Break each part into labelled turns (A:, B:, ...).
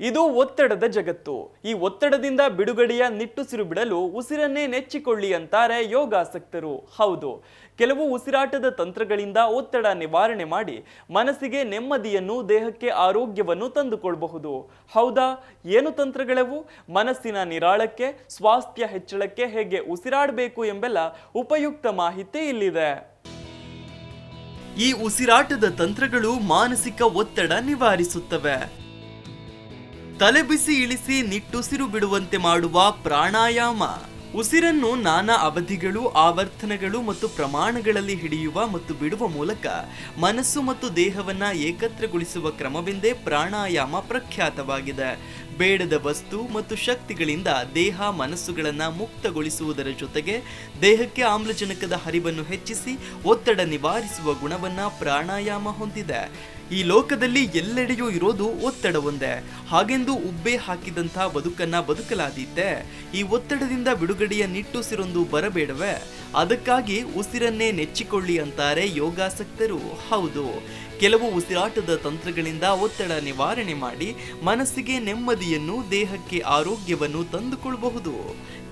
A: ಇದು ಒತ್ತಡದ ಜಗತ್ತು. ಈ ಒತ್ತಡದಿಂದ ಬಿಡುಗಡೆಯ ನಿಟ್ಟುಸಿರು ಬಿಡಲು ಉಸಿರನ್ನೇ ನೆಚ್ಚಿಕೊಳ್ಳಿ ಅಂತಾರೆ ಯೋಗಾಸಕ್ತರು. ಹೌದು, ಕೆಲವು ಉಸಿರಾಟದ ತಂತ್ರಗಳಿಂದ ಒತ್ತಡ ನಿವಾರಣೆ ಮಾಡಿ ಮನಸ್ಸಿಗೆ ನೆಮ್ಮದಿಯನ್ನು, ದೇಹಕ್ಕೆ ಆರೋಗ್ಯವನ್ನು ತಂದುಕೊಳ್ಬಹುದು. ಹೌದಾ? ಏನು ತಂತ್ರಗಳವು? ಮನಸ್ಸಿನ ನಿರಾಳಕ್ಕೆ, ಸ್ವಾಸ್ಥ್ಯ ಹೆಚ್ಚಳಕ್ಕೆ ಹೇಗೆ ಉಸಿರಾಡಬೇಕು ಎಂಬೆಲ್ಲ ಉಪಯುಕ್ತ ಮಾಹಿತಿ ಇಲ್ಲಿದೆ. ಈ ಉಸಿರಾಟದ ತಂತ್ರಗಳು ಮಾನಸಿಕ ಒತ್ತಡ ನಿವಾರಿಸುತ್ತವೆ. ತಲೆ ಬಿಸಿ ಇಳಿಸಿ ನಿಟ್ಟುಸಿರು ಬಿಡುವಂತೆ ಮಾಡುವ ಪ್ರಾಣಾಯಾಮ. ಉಸಿರನ್ನು ನಾನಾ ಅವಧಿಗಳು, ಆವರ್ತನಗಳು ಮತ್ತು ಪ್ರಮಾಣಗಳಲ್ಲಿ ಹಿಡಿಯುವ ಮತ್ತು ಬಿಡುವ ಮೂಲಕ ಮನಸ್ಸು ಮತ್ತು ದೇಹವನ್ನು ಏಕತ್ರಗೊಳಿಸುವ ಕ್ರಮವೆಂದೇ ಪ್ರಾಣಾಯಾಮ ಪ್ರಖ್ಯಾತವಾಗಿದೆ. ಬೇಡದ ವಸ್ತು ಮತ್ತು ಶಕ್ತಿಗಳಿಂದ ದೇಹ, ಮನಸ್ಸುಗಳನ್ನ ಮುಕ್ತಗೊಳಿಸುವುದರ ಜೊತೆಗೆ ದೇಹಕ್ಕೆ ಆಮ್ಲಜನಕದ ಹರಿವನ್ನು ಹೆಚ್ಚಿಸಿ ಒತ್ತಡ ನಿವಾರಿಸುವ ಗುಣವನ್ನ ಪ್ರಾಣಾಯಾಮ ಹೊಂದಿದೆ. ಈ ಲೋಕದಲ್ಲಿ ಎಲ್ಲೆಡೆಯೂ ಇರೋದು ಒತ್ತಡ ಒಂದೇ ಹಾಗೆಂದು ಉಬ್ಬೆ ಹಾಕಿದಂಥ ಬದುಕನ್ನ ಬದುಕಲಾದೀತೆ. ಈ ಒತ್ತಡದಿಂದ ಬಿಡುಗಡೆಯ ನಿಟ್ಟುಸಿರೊಂದು ಬರಬೇಡವೆ. ಅದಕ್ಕಾಗಿ ಉಸಿರನ್ನೇ ನೆಚ್ಚಿಕೊಳ್ಳಿ ಅಂತಾರೆ ಯೋಗಾಸಕ್ತರು. ಹೌದು. ಕೆಲವು ಉಸಿರಾಟದ ತಂತ್ರಗಳಿಂದ ಒತ್ತಡ ನಿವಾರಣೆ ಮಾಡಿ ಮನಸ್ಸಿಗೆ ನೆಮ್ಮದಿಯನ್ನು ದೇಹಕ್ಕೆ ಆರೋಗ್ಯವನ್ನು ತಂದುಕೊಳ್ಳಬಹುದು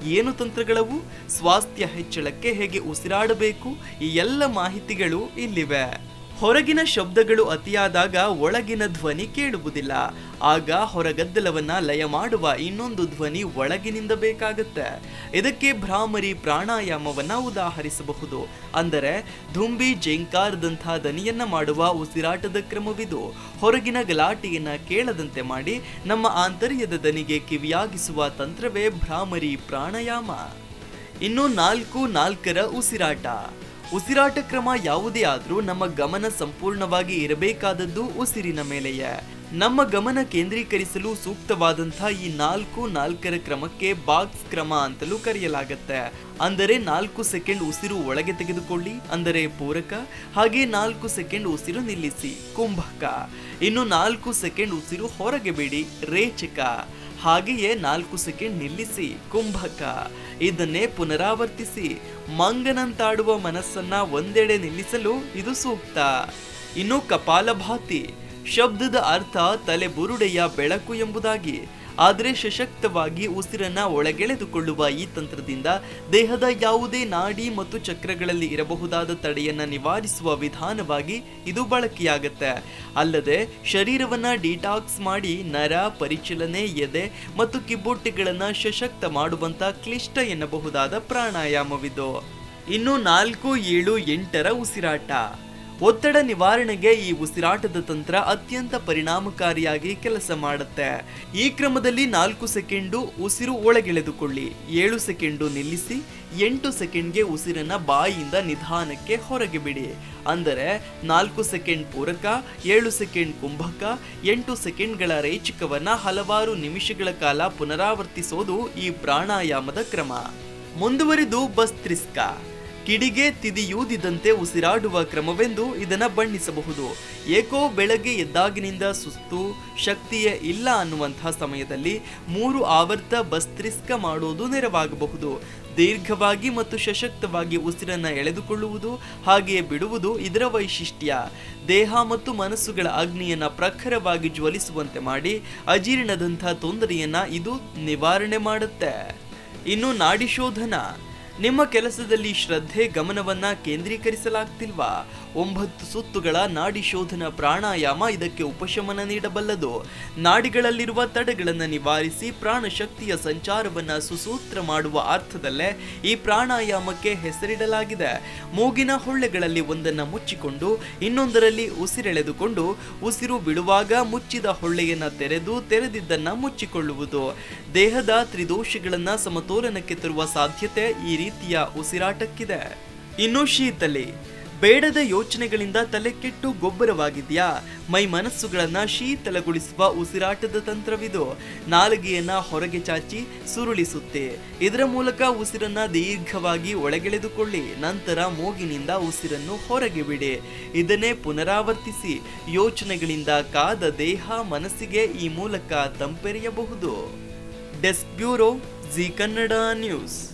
A: ಏನು ತಂತ್ರಗಳವು? ಸ್ವಾಸ್ಥ್ಯ ಹೆಚ್ಚಳಕ್ಕೆ ಹೇಗೆ ಉಸಿರಾಡಬೇಕು? ಈ ಎಲ್ಲ ಮಾಹಿತಿಗಳು ಇಲ್ಲಿವೆ. ಹೊರಗಿನ ಶಬ್ದಗಳು ಅತಿಯಾದಾಗ ಒಳಗಿನ ಧ್ವನಿ ಕೇಳುವುದಿಲ್ಲ. ಆಗ ಹೊರಗದ್ದಲವನ್ನ ಲಯ ಮಾಡುವ ಇನ್ನೊಂದು ಧ್ವನಿ ಒಳಗಿನಿಂದ ಬೇಕಾಗುತ್ತೆ. ಇದಕ್ಕೆ ಭ್ರಾಮರಿ ಪ್ರಾಣಾಯಾಮವನ್ನ ಉದಾಹರಿಸಬಹುದು. ಅಂದರೆ, ಧುಂಬಿ ಜೆಂಕಾರದಂಥ ದನಿಯನ್ನ ಮಾಡುವ ಉಸಿರಾಟದ ಕ್ರಮವಿದು. ಹೊರಗಿನ ಗಲಾಟೆಯನ್ನ ಕೇಳದಂತೆ ಮಾಡಿ ನಮ್ಮ ಆಂತರ್ಯದ ದನಿಗೆ ಕಿವಿಯಾಗಿಸುವ ತಂತ್ರವೇ ಭ್ರಾಮರಿ ಪ್ರಾಣಾಯಾಮ. ಇನ್ನು ನಾಲ್ಕು ನಾಲ್ಕರ ಉಸಿರಾಟ. ಉಸಿರಾಟ ಕ್ರಮ ಯಾವುದೇ ಆದರೂ ನಮ್ಮ ಗಮನ ಸಂಪೂರ್ಣವಾಗಿ ಇರಬೇಕಾದದ್ದು ಉಸಿರಿನ ಮೇಲೆಯೇ. ನಮ್ಮ ಗಮನ ಕೇಂದ್ರೀಕರಿಸಲು ಸೂಕ್ತವಾದಂಥ ಈ ನಾಲ್ಕು ನಾಲ್ಕರ ಕ್ರಮಕ್ಕೆ ಬಾಕ್ಸ್ ಕ್ರಮ ಅಂತಲೂ ಕರೆಯಲಾಗುತ್ತೆ. ಅಂದರೆ ನಾಲ್ಕು ಸೆಕೆಂಡ್ ಉಸಿರು ಒಳಗೆ ತೆಗೆದುಕೊಳ್ಳಿ, ಅಂದರೆ ಪೂರಕ, ಹಾಗೆ ನಾಲ್ಕು ಸೆಕೆಂಡ್ ಉಸಿರು ನಿಲ್ಲಿಸಿ, ಕುಂಭಕ. ಇನ್ನು ನಾಲ್ಕು ಸೆಕೆಂಡ್ ಉಸಿರು ಹೊರಗೆ ಬಿಡಿ, ರೇಚಕ. ಹಾಗೆಯೇ ನಾಲ್ಕು ಸೆಕೆಂಡ್ ನಿಲ್ಲಿಸಿ, ಕುಂಭಕ. ಇದನ್ನೇ ಪುನರಾವರ್ತಿಸಿ, ಮಂಗನಂತಾಡುವ ಮನಸ್ಸನ್ನ ಒಂದೆಡೆ ನಿಲ್ಲಿಸಲು ಇದು ಸೂಕ್ತ. ಇನ್ನು ಕಪಾಲಭಾತಿ. ಶಬ್ದದ ಅರ್ಥ ತಲೆ ಬುರುಡೆಯ ಬೆಳಕು ಎಂಬುದಾಗಿ. ಆದರೆ ಸಶಕ್ತವಾಗಿ ಉಸಿರನ್ನ ಒಳಗೆಳೆದುಕೊಳ್ಳುವ ಈ ತಂತ್ರದಿಂದ ದೇಹದ ಯಾವುದೇ ನಾಡಿ ಮತ್ತು ಚಕ್ರಗಳಲ್ಲಿ ಇರಬಹುದಾದ ತಡೆಯನ್ನ ನಿವಾರಿಸುವ ವಿಧಾನವಾಗಿ ಇದು ಬಳಕೆಯಾಗುತ್ತೆ. ಅಲ್ಲದೆ ಶರೀರವನ್ನ ಡಿಟಾಕ್ಸ್ ಮಾಡಿ ನರ, ಪರಿಚಲನೆ, ಎದೆ ಮತ್ತು ಕಿಬ್ಬೊಟ್ಟೆಗಳನ್ನ ಸಶಕ್ತ ಮಾಡುವಂತ ಕ್ಲಿಷ್ಟ ಎನ್ನಬಹುದಾದ ಪ್ರಾಣಾಯಾಮವಿದು. ಇನ್ನು ನಾಲ್ಕು ಏಳು ಎಂಟರ ಉಸಿರಾಟ. ಒತ್ತಡ ನಿವಾರಣೆಗೆ ಈ ಉಸಿರಾಟದ ತಂತ್ರ ಅತ್ಯಂತ ಪರಿಣಾಮಕಾರಿಯಾಗಿ ಕೆಲಸ ಮಾಡುತ್ತೆ. ಈ ಕ್ರಮದಲ್ಲಿ ನಾಲ್ಕು ಸೆಕೆಂಡು ಉಸಿರು ಒಳಗೆಳೆದುಕೊಳ್ಳಿ. ಏಳು ಸೆಕೆಂಡು ನಿಲ್ಲಿಸಿ, ಎಂಟು ಸೆಕೆಂಡ್ಗೆ ಉಸಿರನ್ನ ಬಾಯಿಯಿಂದ ನಿಧಾನಕ್ಕೆ ಹೊರಗೆ ಬಿಡಿ. ಅಂದರೆ ನಾಲ್ಕು ಸೆಕೆಂಡ್ ಪೂರಕ, ಏಳು ಸೆಕೆಂಡ್ ಕುಂಭಕ, ಎಂಟು ಸೆಕೆಂಡ್ಗಳ ರೈಚಿಕವನ್ನ ಹಲವಾರು ನಿಮಿಷಗಳ ಕಾಲ ಪುನರಾವರ್ತಿಸೋದು ಈ ಪ್ರಾಣಾಯಾಮದ ಕ್ರಮ. ಮುಂದುವರಿದು ಬಸ್ತ್ರಿಸ್ಕ ಕಿಡಿಗೆ ತಿದಿಯೂದಿದಂತೆ ಉಸಿರಾಡುವ ಕ್ರಮವೆಂದು ಇದನ್ನು ಬಣ್ಣಿಸಬಹುದು. ಏಕೋ ಬೆಳಗ್ಗೆ ಎದ್ದಾಗಿನಿಂದ ಸುಸ್ತು, ಶಕ್ತಿಯೇ ಇಲ್ಲ ಅನ್ನುವಂಥ ಸಮಯದಲ್ಲಿ ಮೂರು ಆವರ್ತ ಬಸ್ತ್ರಿಸ್ಕ ಮಾಡುವುದು ನೆರವಾಗಬಹುದು. ದೀರ್ಘವಾಗಿ ಮತ್ತು ಸಶಕ್ತವಾಗಿ ಉಸಿರನ್ನು ಎಳೆದುಕೊಳ್ಳುವುದು ಹಾಗೆಯೇ ಬಿಡುವುದು ಇದರ ವೈಶಿಷ್ಟ್ಯ. ದೇಹ ಮತ್ತು ಮನಸ್ಸುಗಳ ಅಗ್ನಿಯನ್ನು ಪ್ರಖರವಾಗಿ ಜ್ವಲಿಸುವಂತೆ ಮಾಡಿ ಅಜೀರ್ಣದಂಥ ತೊಂದರೆಯನ್ನು ಇದು ನಿವಾರಣೆ ಮಾಡುತ್ತೆ. ಇನ್ನು ನಾಡಿಶೋಧನ. ನಿಮ್ಮ ಕೆಲಸದಲ್ಲಿ ಶ್ರದ್ಧೆ ಗಮನವನ್ನ ಕೇಂದ್ರೀಕರಿಸಲಾಗ್ತಿಲ್ವಾ? ಒಂಬತ್ತು ಸುತ್ತುಗಳ ನಾಡಿ ಶೋಧನ ಪ್ರಾಣಾಯಾಮ ಇದಕ್ಕೆ ಉಪಶಮನ ನೀಡಬಲ್ಲದು. ನಾಡಿಗಳಲ್ಲಿರುವ ತಡೆಗಳನ್ನು ನಿವಾರಿಸಿ ಪ್ರಾಣಶಕ್ತಿಯ ಸಂಚಾರವನ್ನ ಸುಸೂತ್ರ ಮಾಡುವ ಅರ್ಥದಲ್ಲೇ ಈ ಪ್ರಾಣಾಯಾಮಕ್ಕೆ ಹೆಸರಿಡಲಾಗಿದೆ. ಮೂಗಿನ ಹೊಳ್ಳೆಗಳಲ್ಲಿ ಒಂದನ್ನ ಮುಚ್ಚಿಕೊಂಡು, ಇನ್ನೊಂದರಲ್ಲಿ ಉಸಿರೆಳೆದುಕೊಂಡು, ಉಸಿರು ಬಿಡುವಾಗ ಮುಚ್ಚಿದ ಹೊಳ್ಳೆಯನ್ನು ತೆರೆದು ತೆರೆದಿದ್ದನ್ನ ಮುಚ್ಚಿಕೊಳ್ಳುವುದು. ದೇಹದ ತ್ರಿದೋಷಗಳನ್ನು ಸಮತೋಲನಕ್ಕೆ ತರುವ ಸಾಧ್ಯತೆ ಈ ರೀತಿಯ ಉಸಿರಾಟಕ್ಕಿದೆ. ಇನ್ನು ಶೀತಲಿ. ಬೇಡದ ಯೋಚನೆಗಳಿಂದ ತಲೆ ಕೆಟ್ಟು ಗೊಬ್ಬರವಾಗಿದ್ಯಾ? ಮೈ ಮನಸ್ಸುಗಳನ್ನ ಶೀತಲಗೊಳಿಸುವ ಉಸಿರಾಟದ ತಂತ್ರವಿದು. ನಾಲಿಗೆಯನ್ನ ಹೊರಗೆ ಚಾಚಿ ಸುರುಳಿಸುತ್ತೆ. ಇದರ ಮೂಲಕ ಉಸಿರನ್ನ ದೀರ್ಘವಾಗಿ ಒಳಗೆಳೆದುಕೊಳ್ಳಿ. ನಂತರ ಮೂಗಿನಿಂದ ಉಸಿರನ್ನು ಹೊರಗೆ ಬಿಡಿ. ಇದನ್ನೇ ಪುನರಾವರ್ತಿಸಿ. ಯೋಚನೆಗಳಿಂದ ಕಾದ ದೇಹ ಮನಸ್ಸಿಗೆ ಈ ಮೂಲಕ ತಂಪೆರೆಯಬಹುದು. Desk bureau, Zee Kannada news.